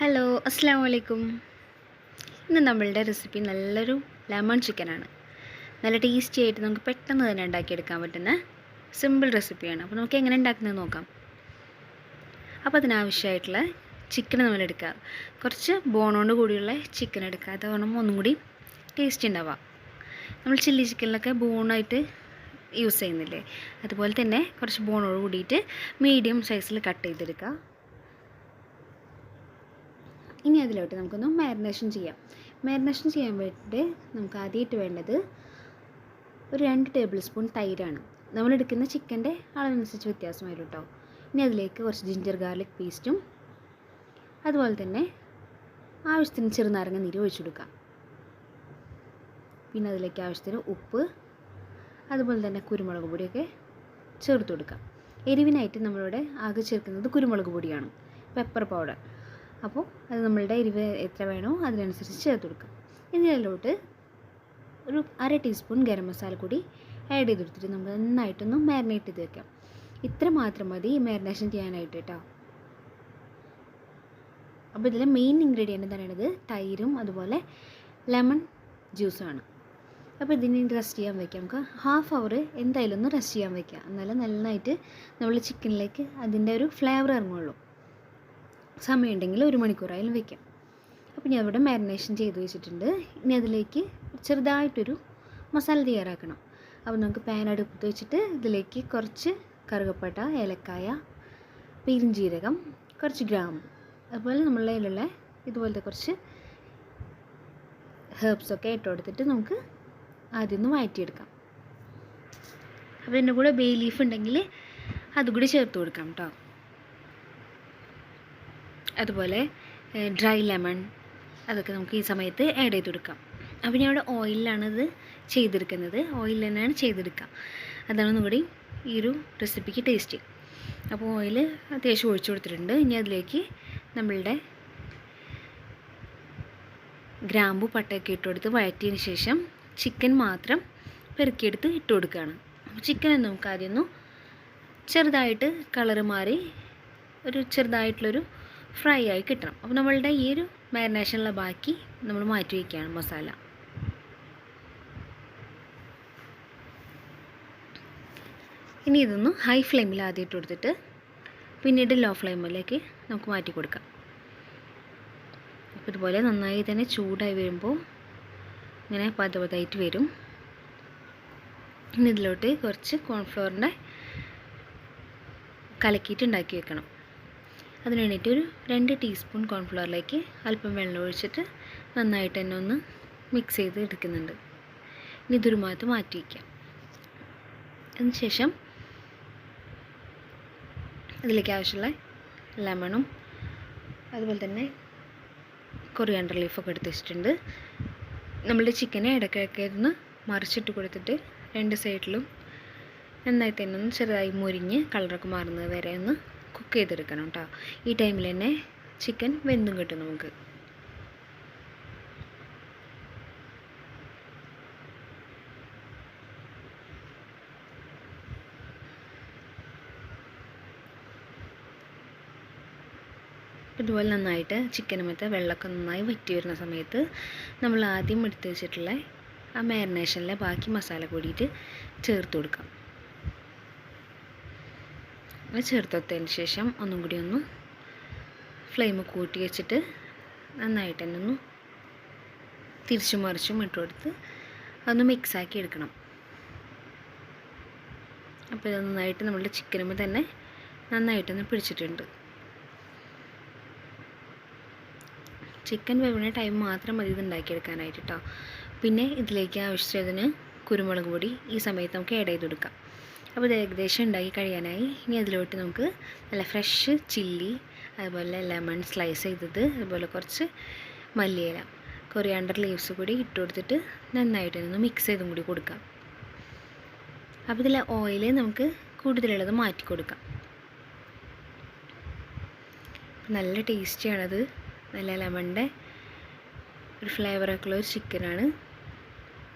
Hello അസ്സാം വലൈക്കും ഇന്ന് നമ്മളുടെ റെസിപ്പി നല്ലൊരു ലെമൺ ചിക്കനാണ് നല്ല ടേസ്റ്റി ആയിട്ട് നമുക്ക് പെട്ടെന്ന് തന്നെ ഉണ്ടാക്കിയെടുക്കാൻ പറ്റുന്ന സിമ്പിൾ റെസിപ്പിയാണ് അപ്പോൾ നമുക്ക് എങ്ങനെ ഉണ്ടാക്കുന്നത് നോക്കാം. അപ്പോൾ അതിനാവശ്യമായിട്ടുള്ള ചിക്കൻ നമ്മൾ എടുക്കുക. കുറച്ച് ബോണോട് കൂടിയുള്ള ചിക്കൻ എടുക്കുക. അതാണ് ഒന്നും കൂടി ടേസ്റ്റ് ഉണ്ടാവുക. നമ്മൾ ചില്ലി ചിക്കനിലൊക്കെ ബോണായിട്ട് യൂസ് ചെയ്യുന്നില്ലേ? അതുപോലെ തന്നെ കുറച്ച് ബോണോട് കൂടിയിട്ട് മീഡിയം സൈസിൽ കട്ട് ചെയ്തെടുക്കുക. ഇനി അതിലോട്ട് നമുക്കൊന്ന് മാരിനേഷൻ ചെയ്യാം. മാരിനേഷൻ ചെയ്യാൻ വേണ്ടിയിട്ട് നമുക്ക് ആദ്യമായിട്ട് വേണ്ടത് ഒരു രണ്ട് ടേബിൾ സ്പൂൺ തൈരാണ്. നമ്മൾ എടുക്കുന്ന ചിക്കന്റെ അളവനുസരിച്ച് വ്യത്യാസം വരും കേട്ടോ. ഇനി അതിലേക്ക് കുറച്ച് ജിഞ്ചർ ഗാർലിക് പേസ്റ്റും അതുപോലെ തന്നെ ആവശ്യത്തിന് ചെറുനാരങ്ങ നീര് ഒഴിച്ചു കൊടുക്കാം പിന്നെ അതിലേക്ക് ആവശ്യത്തിന് ഉപ്പ് അതുപോലെ തന്നെ കുരുമുളക് പൊടിയൊക്കെ ചേർത്ത് കൊടുക്കാം എരിവിനായിട്ട് നമ്മളിവിടെ ആകെ ചേർക്കുന്നത് കുരുമുളക് പൊടിയാണ്. പെപ്പർ പൗഡർ അപ്പോൾ അത് നമ്മളുടെ എരിവ് എത്ര വേണോ അതിനനുസരിച്ച് ചേർത്ത് കൊടുക്കാം. ഇതിലോട്ട് ഒരു അര ടീസ്പൂൺ ഗരം മസാല കൂടി ആഡ് ചെയ്ത് കൊടുത്തിട്ട് നമുക്ക് നന്നായിട്ടൊന്ന് മാരിനേറ്റ് ചെയ്ത് വെക്കാം. ഇത്ര മാത്രം മതി ഈ മാരിനേഷൻ ചെയ്യാനായിട്ട് കേട്ടോ. അപ്പോൾ ഇതിലെ മെയിൻ ഇൻഗ്രീഡിയന്റ് എന്ന് പറയുന്നത് തൈരും അതുപോലെ ലെമൺ ജ്യൂസുമാണ് അപ്പോൾ ഇതിന് റെസ്റ്റ് ചെയ്യാൻ വയ്ക്കാം നമുക്ക് ഹാഫ് അവർ എന്തായാലും ഒന്ന് റെസ്റ്റ് ചെയ്യാൻ വെക്കാം. എന്നാലും നന്നായിട്ട് നമ്മൾ ചിക്കനിലേക്ക് അതിന്റെ ഒരു ഫ്ലേവർ ഇറങ്ങുള്ളൂ. സമയമുണ്ടെങ്കിൽ ഒരു മണിക്കൂറായാലും വെക്കാം അപ്പോൾ ഞാൻ ഇവിടെ മാരിനേഷൻ ചെയ്ത് വെച്ചിട്ടുണ്ട്. ഇനി അതിലേക്ക് ചെറുതായിട്ടൊരു മസാല തയ്യാറാക്കണം. അപ്പോൾ നമുക്ക് പാൻ അടുപ്പത്ത് വെച്ചിട്ട് ഇതിലേക്ക് കുറച്ച് കറുകപ്പട്ട ഏലക്കായ പെരുംജീരകം കുറച്ച് ഗ്രാമ്പ് അതുപോലെ നമ്മളുടെ കയ്യിലുള്ള ഇതുപോലത്തെ കുറച്ച് ഹെർബ്സൊക്കെ ഇട്ട് കൊടുത്തിട്ട് നമുക്ക് ആദ്യം ഒന്ന് വഴറ്റിയെടുക്കാം. അപ്പോൾ എന്റെ കൂടെ ബേ ലീഫ് ഉണ്ടെങ്കിൽ അതുകൂടി ചേർത്ത് കൊടുക്കാം കേട്ടോ അതുപോലെ ഡ്രൈ ലെമൺ അതൊക്കെ നമുക്ക് ഈ സമയത്ത് ആഡ് ചെയ്ത് കൊടുക്കാം. അപ്പോൾ ഞാൻ ഇവിടെ ഓയിലാണ് ചെയ്തെടുക്കുന്നത്. ഓയിൽ തന്നെയാണ് ചെയ്തെടുക്കുക. അതാണ് ഒന്നുകൂടി ഈ ഒരു റെസിപ്പിക്ക് ടേസ്റ്റ് അപ്പോൾ ഓയിൽ അത്യാവശ്യം ഒഴിച്ചു കൊടുത്തിട്ടുണ്ട്. ഇനി അതിലേക്ക് നമ്മളുടെ ഗ്രാമ്പു പട്ടയൊക്കെ ഇട്ട് കൊടുത്ത് വഴറ്റിയതിന് ശേഷം ചിക്കൻ മാത്രം പെറുക്കിയെടുത്ത് ഇട്ട് കൊടുക്കുകയാണ്. അപ്പോൾ ചിക്കൻ നമുക്ക് ആദ്യം ചെറുതായിട്ട് കളറ് മാറി ഒരു ചെറുതായിട്ടുള്ളൊരു ഫ്രൈ ആയി കിട്ടണം. അപ്പോൾ നമ്മളുടെ ഈ ഒരു മാരിനേഷനുള്ള ബാക്കി നമ്മൾ മാറ്റി വയ്ക്കുകയാണ് മസാല. ഇനി ഇതൊന്ന് ഹൈ ഫ്ലെയിമിൽ ആദ്യം ഇട്ട് കൊടുത്തിട്ട് പിന്നീട് ലോ ഫ്ലെയിമിലേക്ക് നമുക്ക് മാറ്റി കൊടുക്കാം. അപ്പോൾ ഇതുപോലെ നന്നായി തന്നെ ചൂടായി വരുമ്പോൾ ഇങ്ങനെ പതപതായിട്ട് വരും. ഇനി ഇതിലോട്ട് കുറച്ച് കോൺഫ്ലവറിന്റെ കലക്കിയിട്ട് ഉണ്ടാക്കി വെക്കണം. അതിന് വേണ്ടിയിട്ട് ഒരു രണ്ട് ടീസ്പൂൺ കോൺഫ്ലവറിലേക്ക് അല്പം വെള്ളം ഒഴിച്ചിട്ട് നന്നായിട്ട് തന്നെ ഒന്ന് മിക്സ് ചെയ്ത് എടുക്കുന്നുണ്ട്. ഇനി ഇതൊരു ഭാഗത്ത് മാറ്റി വയ്ക്കാം അതിനുശേഷം അതിലേക്ക് ആവശ്യമുള്ള ലെമണും അതുപോലെ തന്നെ കൊറിയാണ്ടർ ലീഫൊക്കെ എടുത്ത് വെച്ചിട്ടുണ്ട്. നമ്മുടെ ചിക്കനെ ഇടയ്ക്കിടയ്ക്ക് ഒന്ന് മറിച്ചിട്ട് കൊടുത്തിട്ട് രണ്ട് സൈഡിലും നന്നായി തന്നെ ഒന്ന് ചെറുതായി മുരിഞ്ഞ് കളറൊക്കെ മാറുന്നത് വരെ ഒന്ന് കുക്ക് ചെയ്തെടുക്കണം കേട്ടോ ഈ ടൈമിൽ തന്നെ ചിക്കൻ വെന്തും കിട്ടും നമുക്ക്. ഇതുപോലെ നന്നായിട്ട് ചിക്കനുമത്തെ വെള്ളമൊക്കെ നന്നായി വറ്റി വരുന്ന സമയത്ത് നമ്മൾ ആദ്യം എടുത്ത് വെച്ചിട്ടുള്ള ആ മാരിനേഷനിലെ ബാക്കി മസാല കൂടിയിട്ട് ചേർത്ത് കൊടുക്കാം. അത് ചേർത്തെത്തതിന് ശേഷം ഒന്നും കൂടി ഒന്ന് ഫ്ലെയിം കൂട്ടി വെച്ചിട്ട് നന്നായിട്ട് തന്നെ ഒന്ന് തിരിച്ചും മറിച്ചും ഇട്ട് കൊടുത്ത് അതൊന്ന് മിക്സാക്കി എടുക്കണം. അപ്പോൾ ഇത് നന്നായിട്ട് നമ്മളുടെ ചിക്കനും തന്നെ നന്നായിട്ടൊന്ന് പിടിച്ചിട്ടുണ്ട്. ചിക്കൻ വേവുന്ന ടൈം മാത്രം മതി ഇത് ഉണ്ടാക്കിയെടുക്കാനായിട്ട് കേട്ടോ പിന്നെ ഇതിലേക്ക് ആവശ്യത്തിന് കുരുമുളക് പൊടി ഈ സമയത്ത് നമുക്ക് ആഡ് ചെയ്ത് കൊടുക്കാം. അപ്പോൾ ഇത് ഏകദേശം ഉണ്ടാക്കി കഴിയാനായി. ഇനി അതിലോട്ട് നമുക്ക് നല്ല ഫ്രഷ് ചില്ലി അതുപോലെ ലെമൺ സ്ലൈസ് ചെയ്തത് അതുപോലെ കുറച്ച് മല്ലിയില കൊറിയാണ്ടർ ലീവ്സ് കൂടി ഇട്ട് കൊടുത്തിട്ട് നന്നായിട്ട് ഒന്ന് മിക്സ് ചെയ്തും കൂടി കൊടുക്കാം. അപ്പോൾ ഇതിലെ ഓയിൽ നമുക്ക് കൂടുതലുള്ളത് മാറ്റി കൊടുക്കാം. നല്ല ടേസ്റ്റിയാണത് നല്ല ലെമണിന്റെ ഒരു ഫ്ലേവറൊക്കെയുള്ള ഒരു ചിക്കനാണ്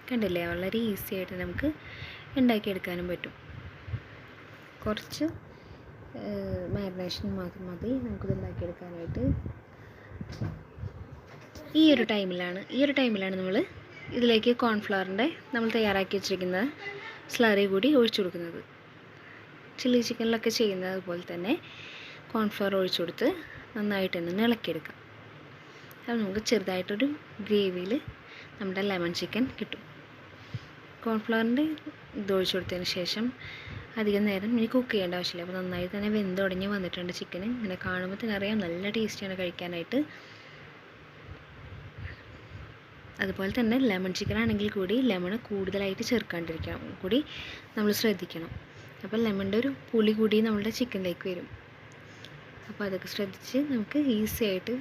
കണ്ടില്ലേ? വളരെ ഈസി ആയിട്ട് നമുക്ക് ഉണ്ടാക്കിയെടുക്കാനും പറ്റും. കുറച്ച് മാരിനേഷൻ മാത്രം മതി. നമുക്കിത് ഉണ്ടാക്കിയെടുക്കാനായിട്ട് ഈ ഒരു ടൈമിലാണ് ഈ ഒരു ടൈമിലാണ് നമ്മൾ ഇതിലേക്ക് കോൺഫ്ലവറിന്റെ നമ്മൾ തയ്യാറാക്കി വെച്ചിരിക്കുന്ന സ്ലറി കൂടി ഒഴിച്ചു കൊടുക്കുന്നത്. ചില്ലി ചിക്കനിലൊക്കെ ചെയ്യുന്നത് പോലെ തന്നെ കോൺഫ്ലവർ ഒഴിച്ചു കൊടുത്ത് നന്നായിട്ട് തന്നെ ഇളക്കിയെടുക്കാം. അപ്പോൾ നമുക്ക് ചെറുതായിട്ടൊരു ഗ്രേവിയിൽ നമ്മുടെ ലെമൺ ചിക്കൻ കിട്ടും. കോൺഫ്ലവറിന്റെ ഇത് ഒഴിച്ചു കൊടുത്തതിന് ശേഷം അധികം നേരം ഇനി കുക്ക് ചെയ്യേണ്ട ആവശ്യമില്ല. അപ്പോൾ നന്നായി തന്നെ വെന്ത് ഉടഞ്ഞ് വന്നിട്ടുണ്ട് ചിക്കൻ ഇങ്ങനെ കാണുമ്പോൾ തന്നെ അറിയാം നല്ല ടേസ്റ്റിയാണ് കഴിക്കാനായിട്ട്. അതുപോലെ തന്നെ ലെമൺ ചിക്കൻ ആണെങ്കിൽ കൂടി ലെമൺ കൂടുതലായിട്ട് ചേർക്കാണ്ടിരിക്കണം. കൂടി നമ്മൾ ശ്രദ്ധിക്കണം. അപ്പോൾ ലെമണിന്റെ ഒരു പുളി കൂടി നമ്മളുടെ ചിക്കനിലേക്ക് വരും. അപ്പോൾ അതൊക്കെ ശ്രദ്ധിച്ച് നമുക്ക് ഈസി ആയിട്ട്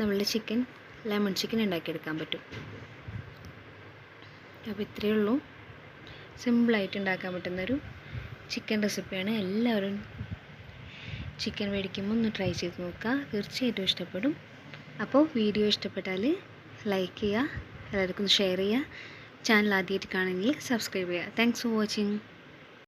നമ്മളുടെ ചിക്കൻ ലെമൺ ചിക്കൻ ഉണ്ടാക്കിയെടുക്കാൻ പറ്റും. അപ്പോൾ ഇത്രയേ ഉള്ളൂ. സിമ്പിളായിട്ട് ഉണ്ടാക്കാൻ പറ്റുന്നൊരു ചിക്കൻ റെസിപ്പിയാണ് എല്ലാവരും ചിക്കൻ മേടിക്കുമ്പോൾ ഒന്ന് ട്രൈ ചെയ്ത് നോക്കുക. തീർച്ചയായിട്ടും ഇഷ്ടപ്പെടും. അപ്പോൾ വീഡിയോ ഇഷ്ടപ്പെട്ടാൽ ലൈക്ക് ചെയ്യുക എല്ലാവർക്കും ഷെയർ ചെയ്യുക. ചാനൽ ആദ്യമായിട്ട് കാണുമെങ്കിൽ സബ്സ്ക്രൈബ് ചെയ്യുക. Thanks for watching